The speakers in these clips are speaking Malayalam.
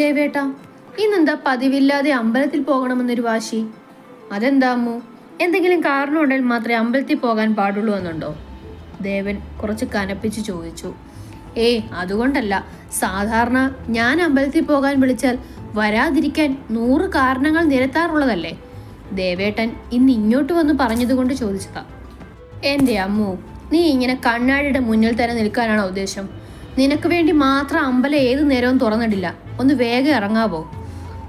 ദേവേട്ടാ ഇന്നെന്താ പതിവില്ലാതെ അമ്പലത്തിൽ പോകണമെന്നൊരു വാശി? അതെന്താ അമ്മു? എന്തെങ്കിലും കാരണമുണ്ടെങ്കിൽ മാത്രമേ അമ്പലത്തിൽ പോകാൻ പാടുള്ളൂ എന്നുണ്ടോ? ദേവൻ കുറച്ച് കനപ്പിച്ച് ചോദിച്ചു. ഏയ് അതുകൊണ്ടല്ല. സാധാരണ ഞാൻ അമ്പലത്തിൽ പോകാൻ വിളിച്ചാൽ വരാതിരിക്കാൻ നൂറ് കാരണങ്ങൾ നിരത്താറുള്ളതല്ലേ? ദേവേട്ടൻ ഇന്ന് ഇങ്ങോട്ട് വന്ന് പറഞ്ഞതുകൊണ്ട് ചോദിച്ചതാ. എന്റെ അമ്മു നീ ഇങ്ങനെ കണ്ണാടിയുടെ മുന്നിൽ തന്നെ നിൽക്കാനാണോ ഉദ്ദേശം? നിനക്ക് വേണ്ടി മാത്രം അമ്പലം ഏതു നേരവും തുറന്നിട്ടില്ല ഒന്ന് വേഗം ഇറങ്ങാവോ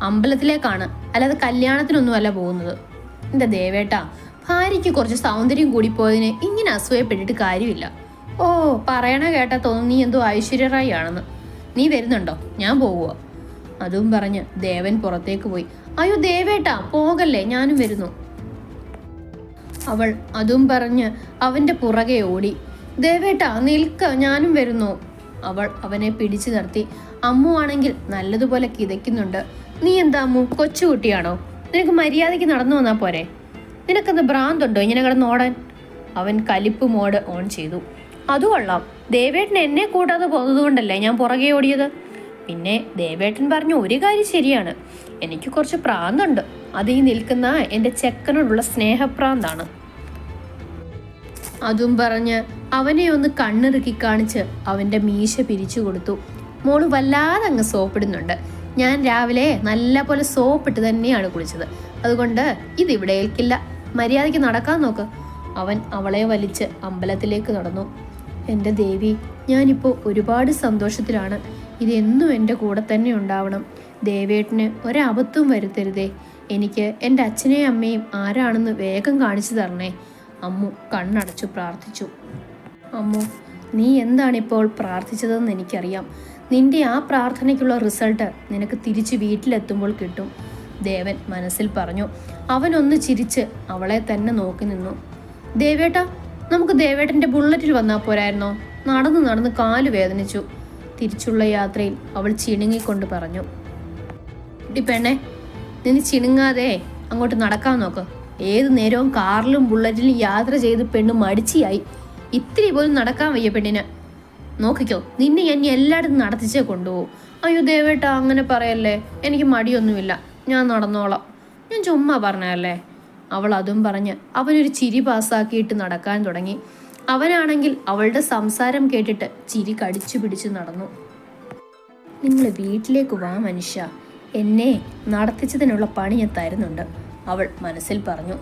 അമ്പലത്തിലേക്കാണ്. അല്ലാതെ കല്യാണത്തിനൊന്നുമല്ല പോകുന്നത്. എന്റെ ദേവേട്ടാ ഭാര്യയ്ക്ക് കുറച്ച് സൗന്ദര്യം കൂടിപ്പോയതിന് ഇങ്ങനെ അസൂയപ്പെട്ടിട്ട് കാര്യമില്ല. ഓ പറയണ കേട്ടാ തോന്നുന്നു നീ എന്തോ ഐശ്വര്യറായി ആണെന്ന് നീ വരുന്നുണ്ടോ? ഞാൻ പോവുക അതും പറഞ്ഞ് ദേവൻ പുറത്തേക്ക് പോയി. അയ്യോ ദേവേട്ടാ പോകല്ലേ? ഞാനും വരുന്നു. അവൾ അതും പറഞ്ഞ് അവന്റെ പുറകെ ഓടി. ദേവേട്ടാ നിൽക്ക. ഞാനും വരുന്നു. അവൾ അവനെ പിടിച്ചു നിർത്തി. അമ്മു ആണെങ്കിൽ നല്ലതുപോലെ കിതയ്ക്കുന്നുണ്ട്. നീ എന്താ അമ്മു? കൊച്ചുകുട്ടിയാണോ നിനക്ക് മര്യാദയ്ക്ക് നടന്നു വന്നാ പോരെ? നിനക്കെന്ത് ഭ്രാന്തുണ്ടോ ഇങ്ങനെ കിടന്ന് ഓടാൻ? അവൻ കലിപ്പ് മോഡ് ഓൺ ചെയ്തു. അത് കൊള്ളാം. ദേവേട്ടൻ എന്നെ കൂട്ടാതെ പോകുന്നതുകൊണ്ടല്ലേ ഞാൻ പുറകെ ഓടിയത്? പിന്നെ ദേവേട്ടൻ പറഞ്ഞു ഒരു കാര്യം ശരിയാണ്. എനിക്ക് കുറച്ച് പ്രാന്തുണ്ട്. അത് ഈ നിൽക്കുന്ന എന്റെ ചെക്കനോടുള്ള സ്നേഹപ്രാന്താണ്. അതും പറഞ്ഞ് അവനെ ഒന്ന് കണ്ണിറുക്കി കാണിച്ച് അവന്റെ മീശ പിരിച്ചു കൊടുത്തു. മോൾ വല്ലാതെ അങ്ങ് സോപ്പിടുന്നുണ്ട്. ഞാൻ രാവിലെ നല്ല പോലെ സോപ്പിട്ട് തന്നെയാണ് കുളിച്ചത്. അതുകൊണ്ട് ഇതിവിടെ ഏൽക്കില്ല. മര്യാദയ്ക്ക് നടക്കാൻ നോക്ക്. അവൻ അവളെ വലിച്ച് അമ്പലത്തിലേക്ക് നടന്നു. എന്റെ ദേവി ഞാനിപ്പോൾ ഒരുപാട് സന്തോഷത്തിലാണ്. ഇതെന്നും എന്റെ കൂടെ തന്നെ ഉണ്ടാവണം. ദേവേട്ടന് ഒരബദ്ധവും വരുത്തരുതേ. എനിക്ക് എന്റെ അച്ഛനെയും അമ്മയും ആരാണെന്ന് വേഗം കാണിച്ചു തരണേ. അമ്മു കണ്ണടച്ചു പ്രാർത്ഥിച്ചു. അമ്മു നീ എന്താണിപ്പോൾ പ്രാർത്ഥിച്ചതെന്ന് എനിക്കറിയാം. നിന്റെ ആ പ്രാർത്ഥനയ്ക്കുള്ള റിസൾട്ട് നിനക്ക് തിരിച്ച് വീട്ടിലെത്തുമ്പോൾ കിട്ടും. ദേവൻ മനസ്സിൽ പറഞ്ഞു. അവനൊന്ന് ചിരിച്ച് അവളെ തന്നെ നോക്കി നിന്നു. ദേവേട്ട നമുക്ക് ദേവേട്ടന്റെ ബുള്ളറ്റിൽ വന്നാൽ പോരായിരുന്നോ? നടന്ന് നടന്ന് കാൽ വേദനിച്ചു. തിരിച്ചുള്ള യാത്രയിൽ അവൾ ചിണുങ്ങിക്കൊണ്ട് പറഞ്ഞു. "എടി പെണ്ണെ നിന്ന് ചിണുങ്ങാതെ അങ്ങോട്ട് നടക്കാൻ നോക്ക്. ഏത് നേരവും കാറിലും ബുള്ളറ്റിലും യാത്ര ചെയ്ത് പെണ്ണ് മടിച്ചിയായി. ഇത്തിരി പോലും നടക്കാൻ വയ്യ പെണ്ണിന്. നോക്കിക്കോ നിന്നെ ഞാൻ എല്ലായിടത്തും നടത്തിച്ചേ കൊണ്ടുപോകും. അയ്യോ ദേവേട്ട അങ്ങനെ പറയല്ലേ? എനിക്ക് മടിയൊന്നുമില്ല. ഞാൻ നടന്നോളാം. ഞാൻ ചുമ്മാ പറഞ്ഞല്ലേ അവൾ അതും പറഞ്ഞ് അവനൊരു ചിരി പാസ്സാക്കിയിട്ട് നടക്കാൻ തുടങ്ങി. അവനാണെങ്കിൽ അവളുടെ സംസാരം കേട്ടിട്ട് ചിരി കടിച്ചു പിടിച്ച് നടന്നു. നിങ്ങൾ വീട്ടിലേക്ക് വാ മനുഷ്യ. എന്നെ നടത്തിച്ചതിനുള്ള പണി ഞാൻ തരുന്നുണ്ട്. അവൾ മനസ്സിൽ പറഞ്ഞു.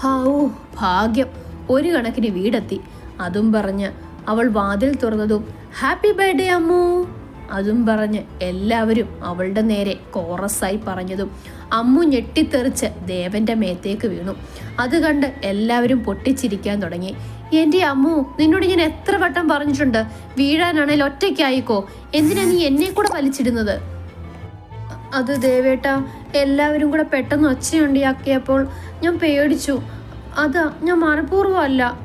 ഹാവൂ ഭാഗ്യം. ഒരു കണക്കിന് വീടെത്തി. അതും പറഞ്ഞ് അവൾ വാതിൽ തുറന്നതും ഹാപ്പി ബർത്ത്ഡേ അമ്മു. അതും പറഞ്ഞ് എല്ലാവരും അവളുടെ നേരെ കോറസായി പറഞ്ഞതും അമ്മു ഞെട്ടിത്തെറിച്ച് ദേവന്റെ മേത്തേക്ക് വീണു. അത് കണ്ട് എല്ലാവരും പൊട്ടിച്ചിരിക്കാൻ തുടങ്ങി. എന്റെ അമ്മു നിന്നോട് ഞാൻ എത്ര വട്ടം പറഞ്ഞിട്ടുണ്ട്? വീഴാനാണേൽ ഒറ്റയ്ക്കായിക്കോ? എന്തിനാ നീ എന്നെ കൂടെ വലിച്ചിടുന്നത്? അത് ദേവേട്ട എല്ലാവരും കൂടെ പെട്ടെന്ന് ഒച്ചയുണ്ടിയാക്കിയപ്പോൾ ഞാൻ പേടിച്ചു. അതാ ഞാൻ മനഃപൂർവം അല്ല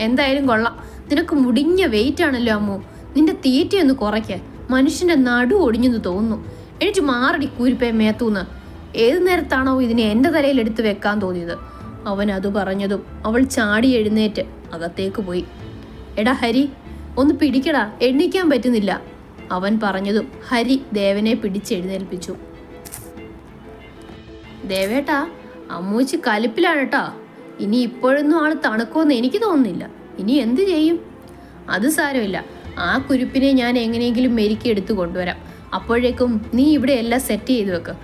എന്തായാലും കൊള്ളാം. നിനക്ക് മുടിഞ്ഞ വെയിറ്റ് ആണല്ലോ അമ്മു. നിന്റെ തീറ്റയൊന്ന് കുറയ്ക്ക. മനുഷ്യന്റെ നടു ഒടിഞ്ഞെന്ന് തോന്നുന്നു. എനിക്ക് മാറടി കൂരിപ്പേ മേത്തൂന്ന്. ഏത് നേരത്താണോ ഇതിനെ എന്റെ തലയിൽ എടുത്ത് വെക്കാൻ തോന്നിയത്. അവൻ അത് പറഞ്ഞതും അവൾ ചാടി എഴുന്നേറ്റ് അകത്തേക്ക് പോയി. എടാ ഹരി ഒന്ന് പിടിക്കടാ. എണ്ണിക്കാൻ പറ്റുന്നില്ല. അവൻ പറഞ്ഞതും ഹരി ദേവനെ പിടിച്ചെഴുന്നേൽപ്പിച്ചു ദേവേട്ടാ അമ്മൂച്ചി കലിപ്പിലാണ് കേട്ടാ ഇനി ഇപ്പോഴൊന്നും ആൾ തണുക്കുമെന്ന് എനിക്ക് തോന്നുന്നില്ല. ഇനി എന്ത് ചെയ്യും? അത് സാരമില്ല. ആ കുരുപ്പിനെ ഞാൻ എങ്ങനെയെങ്കിലും മെരുക്കി എടുത്തു കൊണ്ടുവരാം. അപ്പോഴേക്കും നീ ഇവിടെ എല്ലാം സെറ്റ് ചെയ്തു വെക്ക്.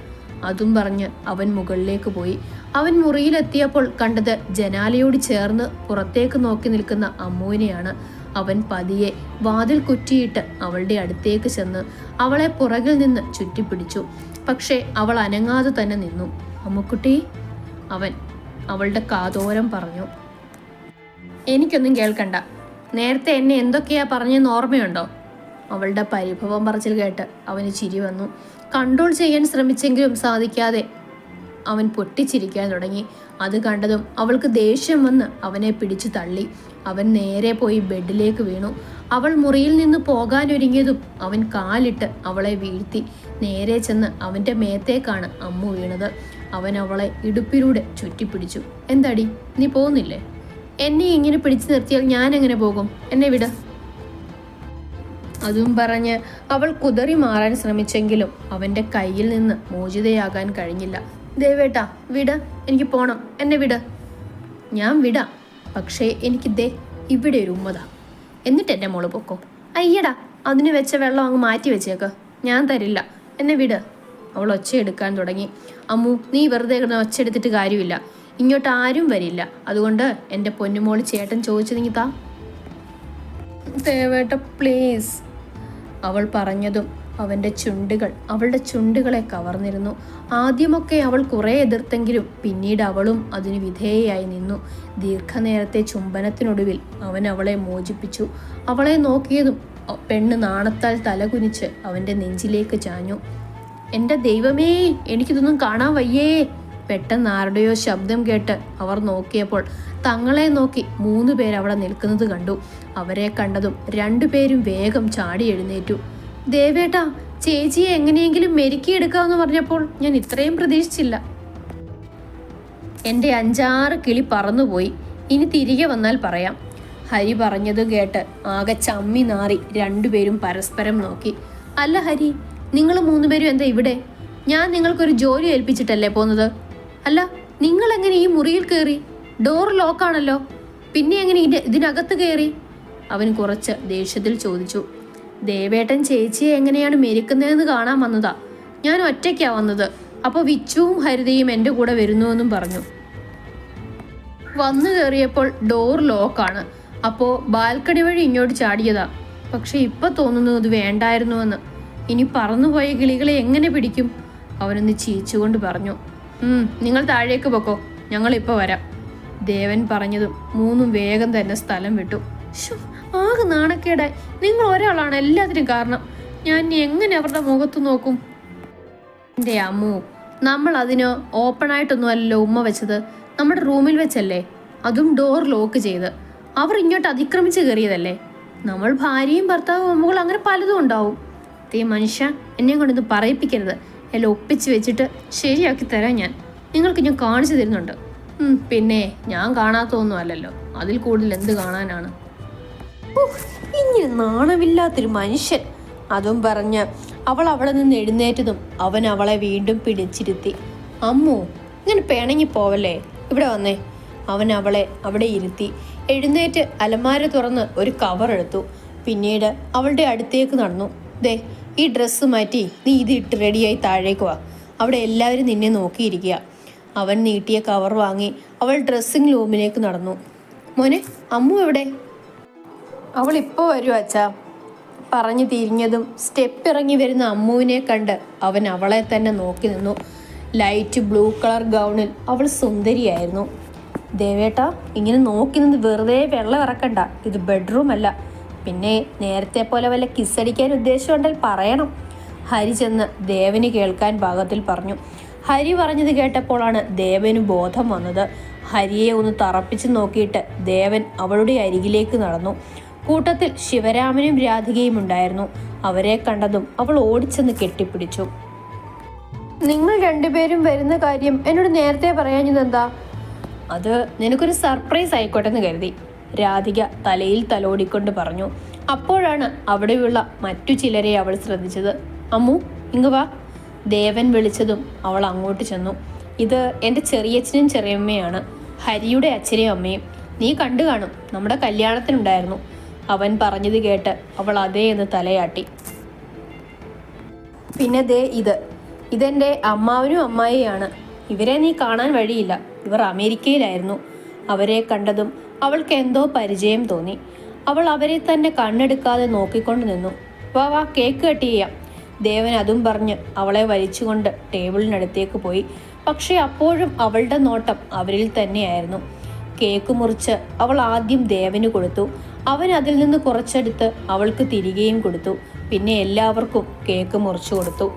അതും പറഞ്ഞ് അവൻ മുകളിലേക്ക് പോയി. അവൻ മുറിയിലെത്തിയപ്പോൾ കണ്ടത് ജനാലയോട് ചേർന്ന് പുറത്തേക്ക് നോക്കി നിൽക്കുന്ന അമ്മുവിനെയാണ്. അവൻ പതിയെ വാതിൽ കുറ്റിയിട്ട് അവളുടെ അടുത്തേക്ക് ചെന്ന് അവളെ പുറകിൽ നിന്ന് ചുറ്റിപ്പിടിച്ചു. പക്ഷേ അവൾ അനങ്ങാതെ തന്നെ നിന്നു. അമ്മുക്കുട്ടി അവൻ അവളുടെ കാതോരം പറഞ്ഞു. എനിക്കൊന്നും കേൾക്കണ്ട. നേരത്തെ എന്നെ എന്തൊക്കെയാ പറഞ്ഞെന്ന് ഓർമ്മയുണ്ടോ? അവളുടെ പരിഭവം പറച്ചിൽ കേട്ട് അവന് ചിരി വന്നു. കൺട്രോൾ ചെയ്യാൻ ശ്രമിച്ചെങ്കിലും സാധിക്കാതെ അവൻ പൊട്ടിച്ചിരിക്കാൻ തുടങ്ങി. അത് കണ്ടതും അവൾക്ക് ദേഷ്യം വന്ന് അവനെ പിടിച്ചു തള്ളി. അവൻ നേരെ പോയി ബെഡിലേക്ക് വീണു. അവൾ മുറിയിൽ നിന്ന് പോകാനൊരുങ്ങിയതും അവൻ കാലിട്ട് അവളെ വീഴ്ത്തി. നേരെ ചെന്ന് അവന്റെ മേത്തേക്കാണ് അമ്മു വീണത്. അവൻ അവളെ ഇടുപ്പിലൂടെ ചുറ്റിപ്പിടിച്ചു. എന്താടി നീ പോകുന്നില്ലേ? എന്നെ ഇങ്ങനെ പിടിച്ചു നിർത്തിയാൽ ഞാൻ എങ്ങനെ പോകും? എന്നെ വിട്. അതും പറഞ്ഞ് അവൾ കുതറി മാറാൻ ശ്രമിച്ചെങ്കിലും അവന്റെ കയ്യിൽ നിന്ന് മോചിതയാകാൻ കഴിഞ്ഞില്ല. ദേവേട്ടാ വിട്. എനിക്ക് പോണം. എന്നെ വിട്. ഞാൻ വിടാം. പക്ഷേ എനിക്ക് ദേ ഇവിടെ ഒരു ഉമ്മതാ. എന്നിട്ട് എന്റെ മോൾ പൊക്കോ. അയ്യടാ അതിന് വെച്ച വെള്ളം അങ്ങ് മാറ്റി വെച്ചേക്ക്. ഞാൻ തരില്ല. എന്നെ വിട്. അവൾ ഒച്ച എടുക്കാൻ തുടങ്ങി. അമ്മു നീ വെറുതെ കിടന്ന് ഒച്ച എടുത്തിട്ട് കാര്യമില്ല. ഇങ്ങോട്ട് ആരും വരില്ല. അതുകൊണ്ട് എന്റെ പൊന്നുമോൾ ചേട്ടൻ ചോദിച്ചതെങ്കിൽ താ. ദേവേട്ട പ്ലീസ് അവൾ പറഞ്ഞതും അവന്റെ ചുണ്ടുകൾ അവളുടെ ചുണ്ടുകളെ കവർന്നിരുന്നു. ആദ്യമൊക്കെ അവൾ കുറേ എതിർത്തെങ്കിലും പിന്നീട് അവളും അതിന് വിധേയയായി നിന്നു. ദീർഘനേരത്തെ ചുംബനത്തിനൊടുവിൽ അവൻ അവളെ മോചിപ്പിച്ചു. അവളെ നോക്കിയതും പെണ്ണ് നാണത്താൽ തലകുനിച്ച് അവന്റെ നെഞ്ചിലേക്ക് ചാഞ്ഞു. എന്റെ ദൈവമേ എനിക്കിതൊന്നും കാണാൻ വയ്യേ പെട്ടെന്ന് ആരുടെയോ ശബ്ദം കേട്ട് അവർ നോക്കിയപ്പോൾ തങ്ങളെ നോക്കി മൂന്ന് പേർ അവിടെ നിൽക്കുന്നത് കണ്ടു. അവരെ കണ്ടതും രണ്ടുപേരും വേഗം ചാടി എഴുന്നേറ്റു. ദേവേട്ടാ ചേച്ചിയെ എങ്ങനെയെങ്കിലും മെരുക്കിയെടുക്കാമെന്ന് പറഞ്ഞപ്പോൾ ഞാൻ ഇത്രയും പ്രതീക്ഷിച്ചില്ല. എന്റെ അഞ്ചാറ് കിളി പറന്നുപോയി. ഇനി തിരികെ വന്നാൽ പറയാം. ഹരി പറഞ്ഞത് കേട്ട് ആകെ ചമ്മി നാറി രണ്ടുപേരും പരസ്പരം നോക്കി. അല്ല ഹരി നിങ്ങൾ മൂന്നുപേരും എന്താ ഇവിടെ? ഞാൻ നിങ്ങൾക്കൊരു ജോലി ഏൽപ്പിച്ചിട്ടല്ലേ പോകുന്നത് അല്ല നിങ്ങൾ എങ്ങനെ ഈ മുറിയിൽ കയറി ഡോർ ലോക്കാണല്ലോ. പിന്നെ എങ്ങനെ ഇതിനകത്ത് കയറി അവൻ കുറച്ച് ദേഷ്യത്തിൽ ചോദിച്ചു. ദേവേട്ടൻ ചേച്ചിയെ എങ്ങനെയാണ് മെരുക്കുന്നതെന്ന് കാണാൻ വന്നതാ. ഞാൻ ഒറ്റയ്ക്കാ വന്നത്. അപ്പോൾ വിച്ചുവും ഹരിതയും എന്റെ കൂടെ വരുന്നുവെന്നും പറഞ്ഞു. വന്നു കയറിയപ്പോൾ ഡോർ ലോക്കാണ് അപ്പോൾ ബാൽക്കണി വഴി ഇങ്ങോട്ട് ചാടിയതാ. പക്ഷെ ഇപ്പൊ തോന്നുന്നു അത് വേണ്ടായിരുന്നുവെന്ന് ഇനി പറന്നുപോയ കിളികളെ എങ്ങനെ പിടിക്കും? അവനൊന്ന് ചീച്ചുകൊണ്ട് പറഞ്ഞു. നിങ്ങൾ താഴേക്ക് പൊക്കോ. ഞങ്ങൾ ഇപ്പൊ വരാം. ദേവൻ പറഞ്ഞതും മൂന്നും വേഗം തന്നെ സ്ഥലം വിട്ടു. ശ്ശോ, ആകെ നാണക്കേടായി. നിങ്ങൾ ഒരാളാണ് എല്ലാത്തിനും കാരണം. ഞാൻ എങ്ങനെ അവരുടെ മുഖത്ത് നോക്കും? എന്റെ അമ്മു നമ്മൾ അതിന് ഓപ്പൺ ആയിട്ടൊന്നും അല്ലല്ലോ ഉമ്മ വെച്ചത്. നമ്മുടെ റൂമിൽ വെച്ചല്ലേ? അതും ഡോർ ലോക്ക് ചെയ്ത്. അവർ ഇങ്ങോട്ട് അതിക്രമിച്ച് കയറിയതല്ലേ? നമ്മൾ ഭാര്യയും ഭർത്താവും അമ്മകൾ അങ്ങനെ പലതും ഉണ്ടാവും. തീ മനുഷ്യ എന്നെ കൊണ്ടിത് പറയിപ്പിക്കരുത്. എല്ലാം ഒപ്പിച്ച് വെച്ചിട്ട് ശരിയാക്കി തരാം ഞാൻ. നിങ്ങൾക്ക് ഞാൻ കാണിച്ചു തരുന്നുണ്ട്. പിന്നെ ഞാൻ കാണാത്തൊന്നും അല്ലല്ലോ. അതിൽ കൂടുതൽ എന്ത് കാണാനാണ്? ഇങ്ങനെ നാണമില്ലാത്തൊരു മനുഷ്യൻ. അതും പറഞ്ഞ് അവൾ അവിടെ നിന്ന് എഴുന്നേറ്റതും അവൻ അവളെ വീണ്ടും പിടിച്ചിരുത്തി. അമ്മു ഇങ്ങനെ പിണങ്ങി പോവല്ലേ? ഇവിടെ വന്നേ. അവൻ അവളെ അവിടെ ഇരുത്തി. എഴുന്നേറ്റ് അലമാര തുറന്ന് ഒരു കവർ എടുത്തു. പിന്നീട് അവളുടെ അടുത്തേക്ക് നടന്നു. ദേ ഈ ഡ്രസ്സ് മാറ്റി നീ ഇത് ഇട്ട് റെഡിയായി താഴേക്ക് വാ. അവിടെ എല്ലാവരും നിന്നെ നോക്കിയിരിക്കുക. അവൻ നീട്ടിയ കവർ വാങ്ങി അവൾ ഡ്രസ്സിംഗ് റൂമിലേക്ക് നടന്നു. മോനെ അമ്മു എവിടെ? അവൾ ഇപ്പോൾ വരും അച്ഛാ. പറഞ്ഞു തിരിഞ്ഞതും സ്റ്റെപ്പ് ഇറങ്ങി വരുന്ന അമ്മുവിനെ കണ്ട് അവൻ അവളെ തന്നെ നോക്കി നിന്നു. ലൈറ്റ് ബ്ലൂ കളർ ഗൗണിൽ അവൾ സുന്ദരിയായിരുന്നു. ദേവേട്ട ഇങ്ങനെ നോക്കി നിന്ന് വെറുതെ വെള്ളം ഇറക്കണ്ട. ഇത് ബെഡ്റൂം അല്ല. പിന്നെ നേരത്തെ പോലെ വല്ല കിസ്സടിക്കാൻ ഉദ്ദേശമുണ്ടെങ്കിൽ പറയണം. ഹരി ചെന്ന് ദേവന് കേൾക്കാൻ ഭാഗത്തിൽ പറഞ്ഞു. ഹരി പറഞ്ഞത് കേട്ടപ്പോഴാണ് ദേവന് ബോധം വന്നത്. ഹരിയെ ഒന്ന് തറപ്പിച്ച് നോക്കിയിട്ട് ദേവൻ അവളുടെ അരികിലേക്ക് നടന്നു. കൂട്ടത്തിൽ ശിവരാമനും രാധികയും ഉണ്ടായിരുന്നു. അവരെ കണ്ടതും അവൾ ഓടിച്ചെന്ന് കെട്ടിപ്പിടിച്ചു. നിങ്ങൾ രണ്ടുപേരും വരുന്ന കാര്യം എന്നോട് നേരത്തെ പറയാഞ്ഞതെന്താ? അത് നിനക്കൊരു സർപ്രൈസ് ആയിക്കോട്ടെ എന്ന് കരുതി. രാധിക തലയിൽ തലോടിക്കൊണ്ട് പറഞ്ഞു അപ്പോഴാണ് അവിടെയുള്ള മറ്റു ചിലരെ അവൾ ശ്രദ്ധിച്ചത്. അമ്മു ഇങ്ങ് വാ. ദേവൻ വിളിച്ചതും അവൾ അങ്ങോട്ട് ചെന്നു. ഇത് എന്റെ ചെറിയച്ഛനും ചെറിയമ്മയാണ്. ഹരിയുടെ അച്ഛനെയും അമ്മയും. നീ കണ്ടു കാണും നമ്മുടെ കല്യാണത്തിനുണ്ടായിരുന്നു. അവൻ പറഞ്ഞത് കേട്ട് അവൾ അതേ എന്ന് തലയാട്ടി. പിന്നെ ദേ ഇത്. ഇതെന്റെ അമ്മാവനും അമ്മായിയാണ്. ഇവരെ നീ കാണാൻ വഴിയില്ല. ഇവർ അമേരിക്കയിലായിരുന്നു. അവരെ കണ്ടതും അവൾക്ക് എന്തോ പരിചയം തോന്നി. അവൾ അവരെ തന്നെ കണ്ണെടുക്കാതെ നോക്കിക്കൊണ്ട് നിന്നു. വാ വാ കേക്ക് കട്ട് ചെയ്യാം. ദേവൻ അതും പറഞ്ഞ് അവളെ വലിച്ചുകൊണ്ട് ടേബിളിനടുത്തേക്ക് പോയി. പക്ഷേ അപ്പോഴും അവളുടെ നോട്ടം അവരിൽ തന്നെയായിരുന്നു. കേക്ക് മുറിച്ച് അവൾ ആദ്യം ദേവന് കൊടുത്തു. അവൻ അതിൽ നിന്ന് കുറച്ചെടുത്ത് അവൾക്ക് തിരികെയും കൊടുത്തു. പിന്നെ എല്ലാവർക്കും കേക്ക് മുറിച്ചു കൊടുത്തു.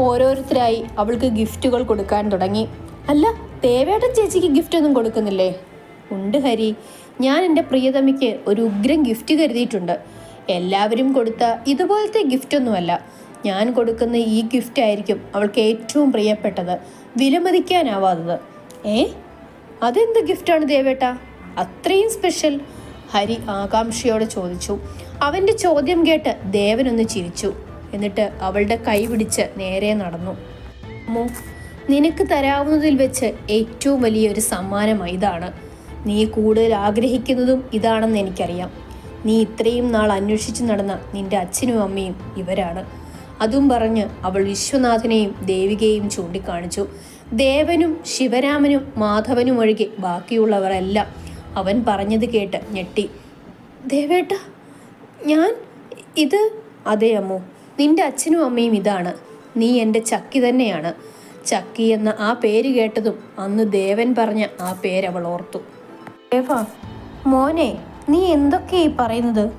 ഓരോരുത്തരായി അവൾക്ക് ഗിഫ്റ്റുകൾ കൊടുക്കാൻ തുടങ്ങി. അല്ല ദേവേട്ടൻ ചേച്ചിക്ക് ഗിഫ്റ്റ് ഒന്നും കൊടുക്കുന്നില്ലേ? ഉണ്ട് ഹരി. ഞാൻ എന്റെ പ്രിയതമയ്ക്ക് ഒരു ഉഗ്രം ഗിഫ്റ്റ് കരുതിയിട്ടുണ്ട്. എല്ലാവരും കൊടുത്ത ഇതുപോലത്തെ ഗിഫ്റ്റ് ഒന്നുമല്ല. ഞാൻ കൊടുക്കുന്ന ഈ ഗിഫ്റ്റ് ആയിരിക്കും അവൾക്ക് ഏറ്റവും പ്രിയപ്പെട്ടത്. വിലമതിക്കാനാവാത്തത്. ഏ? അതെന്ത് ഗിഫ്റ്റാണ് ദേവേട്ട? അത്രയും സ്പെഷ്യൽ. ഹരി ആകാംക്ഷയോടെ ചോദിച്ചു. അവന്റെ ചോദ്യം കേട്ട് ദേവനൊന്ന് ചിരിച്ചു. എന്നിട്ട് അവളുടെ കൈ പിടിച്ച് നേരെ നടന്നു. അമ്മോ നിനക്ക് തരാവുന്നതിൽ വെച്ച് ഏറ്റവും വലിയൊരു സമ്മാനം ഇതാണ്. നീ കൂടുതൽ ആഗ്രഹിക്കുന്നതും ഇതാണെന്ന് എനിക്കറിയാം. നീ ഇത്രയും നാൾ അന്വേഷിച്ചു നടന്ന നിന്റെ അച്ഛനും അമ്മയും ഇവരാണ്. അതും പറഞ്ഞ് അവൾ വിശ്വനാഥനെയും ദേവികയെയും ചൂണ്ടിക്കാണിച്ചു. ദേവനും ശിവരാമനും മാധവനും ഒഴികെ ബാക്കിയുള്ളവരെല്ലാം അവൻ പറഞ്ഞത് കേട്ട് ഞെട്ടി. ദേവേട്ട ഞാൻ ഇത് അതെ അമ്മു നിന്റെ അച്ഛനും അമ്മയും ഇതാണ്. നീ എന്റെ ചക്കി തന്നെയാണ്. ചക്കി എന്ന ആ പേര് കേട്ടതും അന്ന് ദേവൻ പറഞ്ഞ ആ പേര് അവൾ ഓർത്തു. ദേവ മോനെ നീ എന്തൊക്കെയാ ഈ പറയുന്നത്?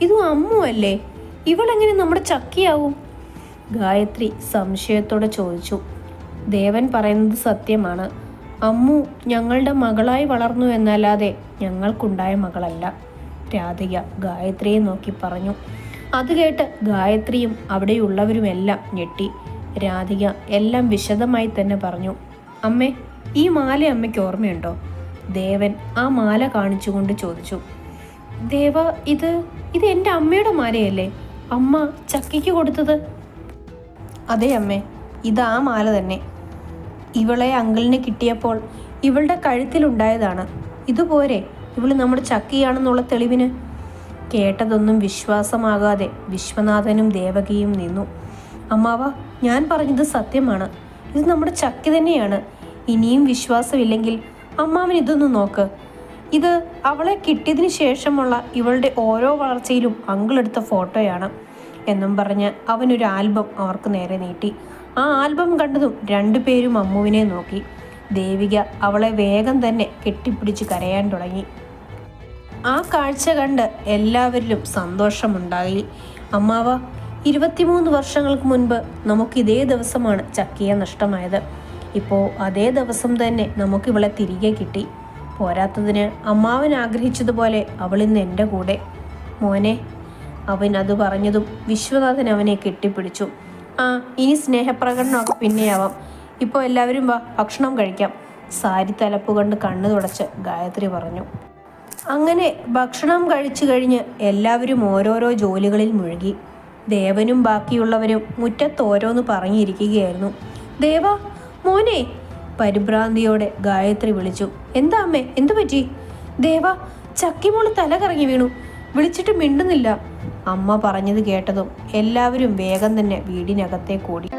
ഇതും അമ്മു അല്ലേ? ഇവളെങ്ങനെ നമ്മുടെ ചക്കിയാവും? ഗായത്രി സംശയത്തോടെ ചോദിച്ചു. ദേവൻ പറയുന്നത് സത്യമാണ്. അമ്മു ഞങ്ങളുടെ മകളായി വളർന്നു എന്നല്ലാതെ ഞങ്ങൾക്കുണ്ടായ മകളല്ല. രാധിക ഗായത്രിയെ നോക്കി പറഞ്ഞു. അത് കേട്ട് ഗായത്രിയും അവിടെയുള്ളവരുമെല്ലാം ഞെട്ടി. രാധിക എല്ലാം വിശദമായി തന്നെ പറഞ്ഞു. അമ്മേ ഈ മാല അമ്മയ്ക്ക് ഓർമ്മയുണ്ടോ? ദേവൻ ആ മാല കാണിച്ചുകൊണ്ട് ചോദിച്ചു. ദേവ ഇത് ഇത് എന്റെ അമ്മയുടെ മാലയല്ലേ? അമ്മ ചക്കിക്ക് കൊടുത്തത്? അതെ അമ്മേ ഇത് ആ മാല തന്നെ. ഇവളെ അങ്കിളിന് കിട്ടിയപ്പോൾ ഇവളുടെ കഴുത്തിലുണ്ടായതാണ്. ഇതുപോരെ ഇവൾ നമ്മുടെ ചക്കിയാണെന്നുള്ള തെളിവിന്. കേട്ടതൊന്നും വിശ്വാസമാകാതെ വിശ്വനാഥനും ദേവകിയും നിന്നു. അമ്മാവ ഞാൻ പറഞ്ഞത് സത്യമാണ്. ഇത് നമ്മുടെ ചക്കി തന്നെയാണ്. ഇനിയും വിശ്വാസമില്ലെങ്കിൽ അമ്മാവൻ ഇതൊന്ന് നോക്ക്. ഇത് അവളെ കിട്ടിയതിന് ശേഷമുള്ള ഇവളുടെ ഓരോ വളർച്ചയിലും അങ്കിളെടുത്ത ഫോട്ടോയാണ് എന്നും പറഞ്ഞ് അവനൊരു ആൽബം അവർക്ക് നേരെ നീട്ടി. ആ ആൽബം കണ്ടതും രണ്ടുപേരും അമ്മുവിനെ നോക്കി. ദേവിക അവളെ വേഗം തന്നെ കെട്ടിപ്പിടിച്ച് കരയാൻ തുടങ്ങി. ആ കാഴ്ച കണ്ട് എല്ലാവരിലും സന്തോഷമുണ്ടായി. അമ്മാവ ഇരുപത്തിമൂന്ന് വർഷങ്ങൾക്ക് മുൻപ് നമുക്ക് ഇതേ ദിവസമാണ് ചക്കിയെ നഷ്ടമായത്. ഇപ്പോൾ അതേ ദിവസം തന്നെ നമുക്ക് ഇവളെ തിരികെ കിട്ടി. പോരാത്തതിന് അമ്മാവൻ ആഗ്രഹിച്ചതുപോലെ അവളിന്ന് എന്റെ കൂടെ. മോനെ അവൻ അത് പറഞ്ഞതും വിശ്വനാഥൻ അവനെ കെട്ടിപ്പിടിച്ചു. ആ ഇനി സ്നേഹപ്രകടനമൊക്കെ പിന്നെയാവാം. ഇപ്പോൾ എല്ലാവരും വാ ഭക്ഷണം കഴിക്കാം. സാരി തലപ്പ് കണ്ട് കണ്ണു തുടച്ച് ഗായത്രി പറഞ്ഞു. അങ്ങനെ ഭക്ഷണം കഴിച്ചു കഴിഞ്ഞ് എല്ലാവരും ഓരോരോ ജോലികളിൽ മുഴുകി. ദേവനും ബാക്കിയുള്ളവരും മുറ്റത്ത് ഓരോന്ന് പറഞ്ഞിരിക്കുകയായിരുന്നു. ദേവ മോനെ പരിഭ്രാന്തിയോടെ ഗായത്രി വിളിച്ചു. എന്താ അമ്മേ എന്തു പറ്റി ദേവ ചക്കിമോൾ തല കറങ്ങി വീണു. വിളിച്ചിട്ട് മിണ്ടുന്നില്ല. അമ്മ പറഞ്ഞത് കേട്ടതും എല്ലാവരും വേഗം തന്നെ വീടിനകത്തേക്ക് ഓടി.